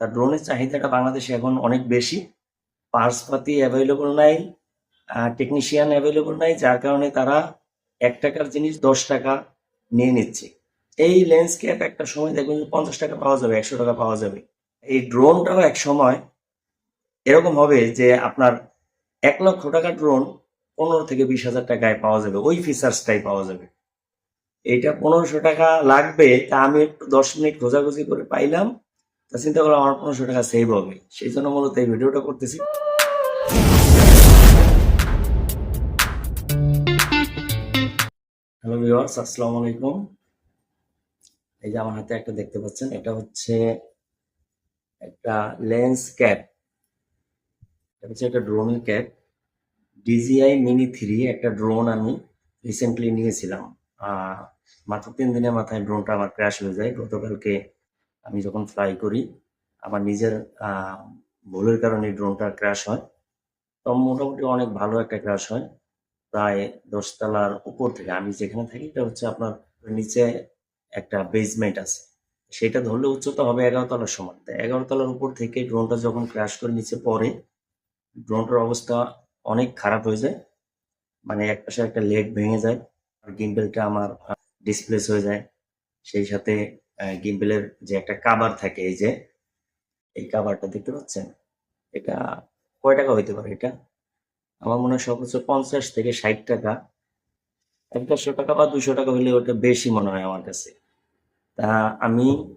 তা ড্রোনের চাহিদাটা বাংলাদেশে এখন অনেক বেশি। পার্সপাতি অ্যাভেলেবল নাই টেকনিশিয়ান অ্যাভেলেবল নাই, যার কারণে তারা এক টাকার জিনিস দশ টাকা নিয়ে নিচ্ছে। এই লেন্স ক্যাপ একটা সময় দেখবেন পঞ্চাশ টাকা পাওয়া যাবে, একশো টাকা পাওয়া যাবে। এই ড্রোনটাও এক সময় এরকম হবে যে আপনার এক লক্ষ টাকার ড্রোন পনেরো থেকে বিশ হাজার টাকায় পাওয়া যাবে, ওই ফিচার্সটাই পাওয়া যাবে। এইটা পনেরোশো টাকা লাগবে, তা আমি একটু দশ মিনিট খোঁজাখুঁজি করে পাইলাম। তা চিন্তা করলাম আমার পনেরোশো টাকা সেভ হবে সেই জন্য মূলত এই ভিডিওটা করতেছি। হ্যালো ভিউয়ার্স আসসালামু আলাইকুম। এই যে আমার হাতে একটা দেখতে পাচ্ছেন, এটা হচ্ছে একটা লেন্স ক্যাপ এটা হচ্ছে একটা ড্রোনের ক্যাপ ডিজিআই মিনি থ্রি একটা ড্রোন আমি রিসেন্টলি নিয়েছিলাম। মাত্র তিন দিনের মাথায় ড্রোনটা আমার ক্র্যাশ হয়ে যায়। গতকালকে আমি যখন ফ্লাই করি, আমার নিজের ভুলের কারণে ড্রোনটা ক্র্যাশ হয়। তো মোটামুটি অনেক ভালো একটা ক্র্যাশ হয়। প্রায় দশতলার উপর থেকে, আমি যেখানে থাকি, এটা হচ্ছে আপনার নিচে একটা বেসমেন্ট আছে। সেটা ধরলে উচ্চতা হবে এগারো তলার সমান। এগারো তলার উপর থেকে ড্রোনটা যখন ক্র্যাশ করে নিচে পড়ে ড্রোনটার অবস্থা অনেক খারাপ হয়ে যায়। মানে এক পাশে একটা লেগ ভেঙে যায়, আর গিম্বেলটা আমার ডিসপ্লেস হয়ে যায়। সেই সাথে গিম্বেলের যে একটা কাভার থাকে, এই যে, এই কাভারটা দেখতে পাচ্ছেন? এটা কয় টাকা হইতে পারে এটা? আমার মনে হয় সর্বোচ্চ পঞ্চাশ থেকে ষাট টাকা। একশো টাকা বা দুশো টাকা হলে ওটা বেশি মনে হয় আমার কাছে। তা আমি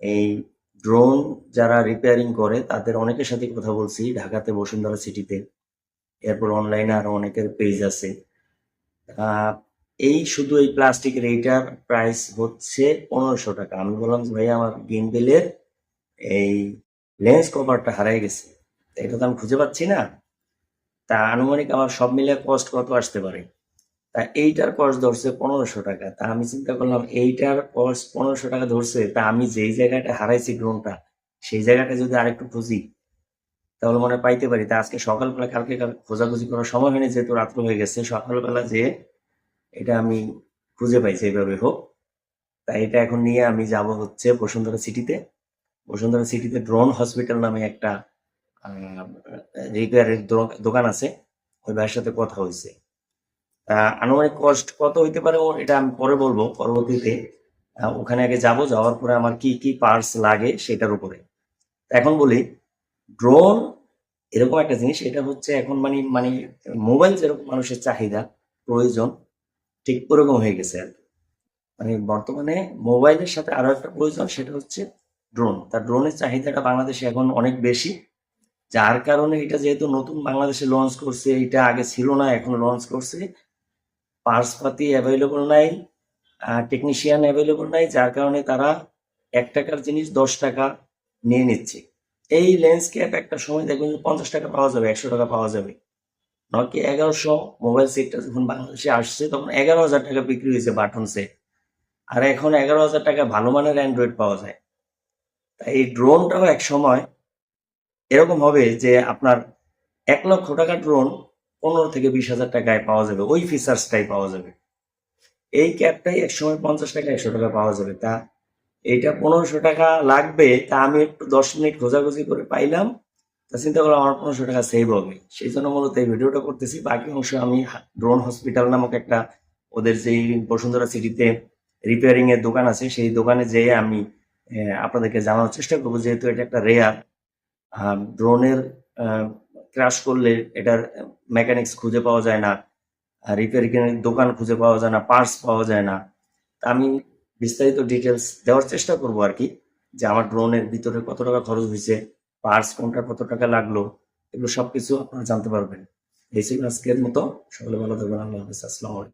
এই ড্রোন যারা রিপেয়ারিং করে, তাদের অনেকের সাথে কথা বলছি, ঢাকাতে, বসুন্ধরা সিটিতে এরপর অনলাইনে আরও অনেকের পেজ আছে। এই শুধু এই প্লাস্টিকের এইটার প্রাইস হচ্ছে পনেরোশো টাকা। আমি বললাম, ভাই, আমার গিম্বেলের এই লেন্স কভারটা হারাই গেছে। এটা তো আমি খুঁজে পাচ্ছি না। তা আনুমানিক আমার সব মিলে কস্ট কত আসতে পারে? তা এইটার কস্ট ধরছে পনেরোশো টাকা। তা আমি চিন্তা করলাম, এইটার কস্ট পনেরোশো টাকা ধরছে, তা আমি যেই জায়গাটা হারাইছি ড্রোনটা সেই জায়গাটা যদি আরেকটু খুঁজি, তাহলে মনে পাইতে পারি। তা আজকে সকালবেলা কালকে কাল- খোঁজাখুঁজি করার সময় হয়নি, যেহেতু রাত্র হয়ে গেছে। সকালবেলা যে এটা আমি খুঁজে পাইছি এইভাবে হোক। তা এটা এখন নিয়ে আমি যাব হচ্ছে বসুন্ধরা সিটিতে। বসুন্ধরা সিটিতে ড্রোন হসপিটাল নামে একটা রিপেয়ারের দোকান আছে। ওই ভাইয়ের সাথে কথা হয়েছে। আনুমানিক কষ্ট কত হইতে পারে এটা আমি পরে বলব পরবর্তীতে। ওখানে আগে যাব, যাওয়ার পরে আমার কি কি পার্টস লাগে সেটার উপরে। এখন বলি, ড্রোন এরকম একটা জিনিস, এটা হচ্ছে এখন মানে মানে মোবাইল যেরকম মানুষের চাহিদা, প্রয়োজন ঠিক ওরকম হয়ে গেছে আর। মানে বর্তমানে মোবাইলের সাথে আরও একটা প্রয়োজন, সেটা হচ্ছে ড্রোন তার ড্রোনের চাহিদাটা বাংলাদেশে এখন অনেক বেশি, যার কারণে এটা যেহেতু নতুন বাংলাদেশে লঞ্চ করছে, এটা আগে ছিল না, এখন লঞ্চ করছে। পার্স পাতি অ্যাভেলেবল নাই টেকনিশিয়ান অ্যাভেলেবল নাই, যার কারণে তারা এক টাকার জিনিস দশ টাকা নিয়ে নিচ্ছে। এই লেন্স ক্যাপ একটা সময় দেখবেন পঞ্চাশ টাকা পাওয়া যাবে, একশো টাকা পাওয়া যাবে। নকি এগারোশো মোবাইল সেটটা যখন বাংলাদেশে আসছে, তখন এগারো হাজার টাকা বিক্রি হয়েছে বাটন সেট আর এখন এগারো হাজার টাকা ভালো মানের অ্যান্ড্রয়েড পাওয়া যায়। তাই এই ড্রোনটাও এক সময় এরকম হবে যে আপনার এক লক্ষ টাকার ড্রোন পনেরো থেকে বিশ হাজার টাকায় পাওয়া যাবে, ওই ফিচার্সটাই পাওয়া যাবে। এই ক্যাবটাই এক সময় পঞ্চাশ টাকা, একশো টাকা পাওয়া যাবে। তা এটা পনেরোশো টাকা লাগবে, তা আমি একটু দশ মিনিট খোঁজাখুঁজি করে পাইলাম। তা চিন্তা করলাম আমার পনেরোশো টাকা সেভ হবে সেই জন্য মূলত এই ভিডিওটা করতেছি। বাকি অংশ আমি ড্রোন হসপিটাল নামক একটা ওদের যেই বসুন্ধরা সিটিতে রিপেয়ারিং এর দোকান আছে, সেই দোকানে যেয়ে আমি আপনাদেরকে জানানোর চেষ্টা করব। যেহেতু এটা একটা রেয়ার ড্রোনের ক্রাশ করলে এটার মেকানিক্স খুঁজে পাওয়া যায় না রিপেয়ারিং দোকান খুঁজে পাওয়া যায় না পার্টস পাওয়া যায় না। আমি বিস্তারিত ডিটেলস দেওয়ার চেষ্টা করব আর কি, যে আমার ড্রোনের ভিতরে কত টাকা খরচ হয়েছে। পার্টস কোনটা কত টাকা লাগল, এগুলো সবকিছু আপনারা জানতে পারবেন। এই ছিল আজকের মতো। সকলে ভালো থাকবেন। আল্লাহ হাফিজ।